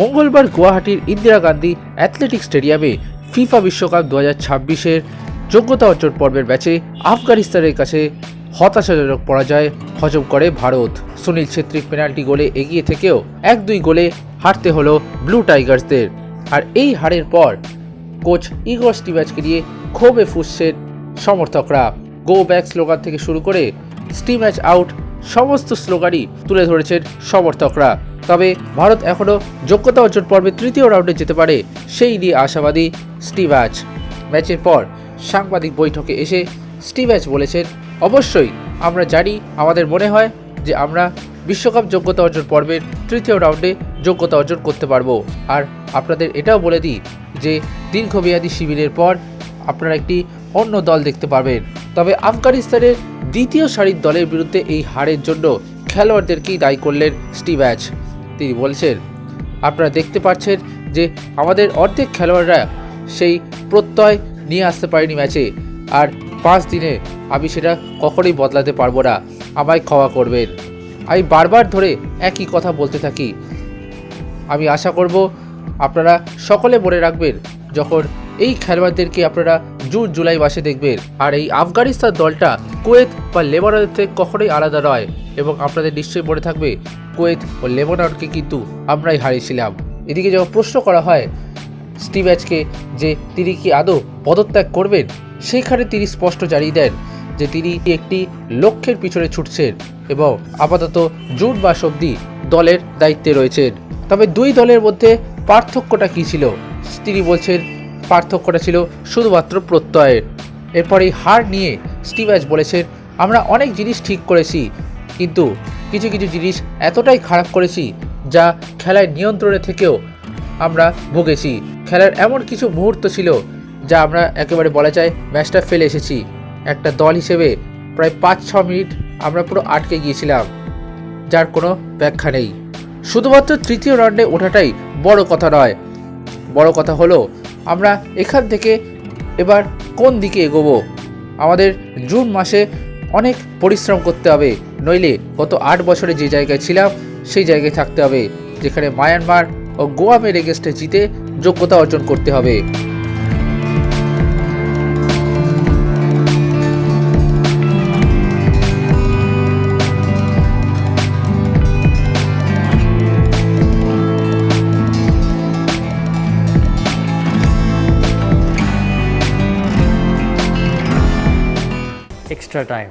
মঙ্গলবার গুয়াহাটির ইন্দিরা গান্ধী অ্যাথলেটিক স্টেডিয়ামে ফিফা বিশ্বকাপ দু হাজার ছাব্বিশের যোগ্যতা অর্জন পর্বের ম্যাচে আফগানিস্তানের কাছে হতাশাজনক পরাজয় হজম করে ভারত। সুনীল ছেত্রীর পেনাল্টি গোলে এগিয়ে থেকেও এক দুই গোলে হারতে হলো ব্লু টাইগার্সদের। আর এই হারের পর কোচ ইগর স্টিম্যাচকে নিয়ে ক্ষোভে ফুসছেন সমর্থকরা। গো ব্যাক স্লোগান থেকে শুরু করে স্টিম্যাচ আউট সমস্ত স্লোগানই তুলে ধরেছেন সমর্থকরা। তবে ভারত এখনও যোগ্যতা অর্জন পর্বে তৃতীয় রাউন্ডে যেতে পারে সেই নিয়ে আশাবাদী স্টিম্যাচ ম্যাচের পর সাংবাদিক বৈঠকে এসে স্টিম্যাচ বলেছেন, অবশ্যই আমরা জানি, আমাদের মনে হয় যে আমরা বিশ্বকাপ যোগ্যতা অর্জন পর্বের তৃতীয় রাউন্ডে যোগ্যতা অর্জন করতে পারব। আর আপনাদের এটাও বলে দিই যে দীর্ঘমেয়াদী শিবিরের পর আপনারা একটি অন্য দল দেখতে পারবেন। তবে আফগানিস্তানের দ্বিতীয় সারির দলের বিরুদ্ধে এই হারের জন্য খেলোয়াড়দেরকেই দায়ী করলেন স্টিম্যাচ তিনি বলছেন, আপনারা দেখতে পাচ্ছেন যে আমাদের অর্ধেক খেলোয়াড়রা সেই প্রত্যয় নিয়ে আসতে পারেনি ম্যাচে। আর পাঁচ দিনে আমি সেটা কখনোই বদলাতে পারব না। আমায় ক্ষমা করবেন। আমি বারবার ধরে একই কথা বলতে থাকি। আমি আশা করব আপনারা সকলে মনে রাখবেন, যখন এই খেলোয়াড়দেরকে আপনারা জুন, জুলাই মাসে দেখবেন। আর এই আফগানিস্তান দলটা কুয়েত বা লেবাননের থেকে কখনোই আলাদা নয়। এবং আপনাদের নিশ্চয়ই মনে থাকবে, কোয়েত ও লেবাননকে কিন্তু আমরাই হারিয়েছিলাম। এদিকে যখন প্রশ্ন করা হয় স্টিভ্যাচকে যে তিনি কি আদৌ পদত্যাগ করবেন, সেইখানে তিনি স্পষ্ট জানিয়ে দেন যে তিনি একটি লক্ষ্যের পিছনে ছুটছেন এবং আপাতত জুন মাস অবধি দলের দায়িত্বে রয়েছেন। তবে দুই দলের মধ্যে পার্থক্যটা কী ছিল? তিনি বলছেন, পার্থক্যটা ছিল শুধুমাত্র প্রত্যয়ের। এরপর হার নিয়ে স্টিভ্যাচ বলেছেন, আমরা অনেক জিনিস ঠিক করেছি কিন্তু কিছু কিছু জিনিস এতটাই খারাপ করেছি যা খেলায় নিয়ন্ত্রণে থেকেও আমরা ভুগেছি। খেলার এমন কিছু মুহূর্ত ছিল যা আমরা একেবারে বলা যায় ম্যাচটা ফেলে এসেছি। একটা দল হিসেবে প্রায় পাঁচ ছ মিনিট আমরা পুরো আটকে গিয়েছিলাম, যার কোনো ব্যাখ্যা নেই। শুধুমাত্র তৃতীয় রাউন্ডে ওঠাটাই বড় কথা নয়। বড় কথা হলো, আমরা এখান থেকে এবার কোন দিকে এগোবো? আমাদের জুন মাসে অনেক পরিশ্রম করতে হবে। নইলে গত আট বছরে যে জায়গায় ছিলাম, সেই জায়গায় থাকতে হবে, যেখানে মায়ানমার ও গোয়া গোয়ামের এগেস্টে জিতে যোগ্যতা অর্জন করতে হবে extra time.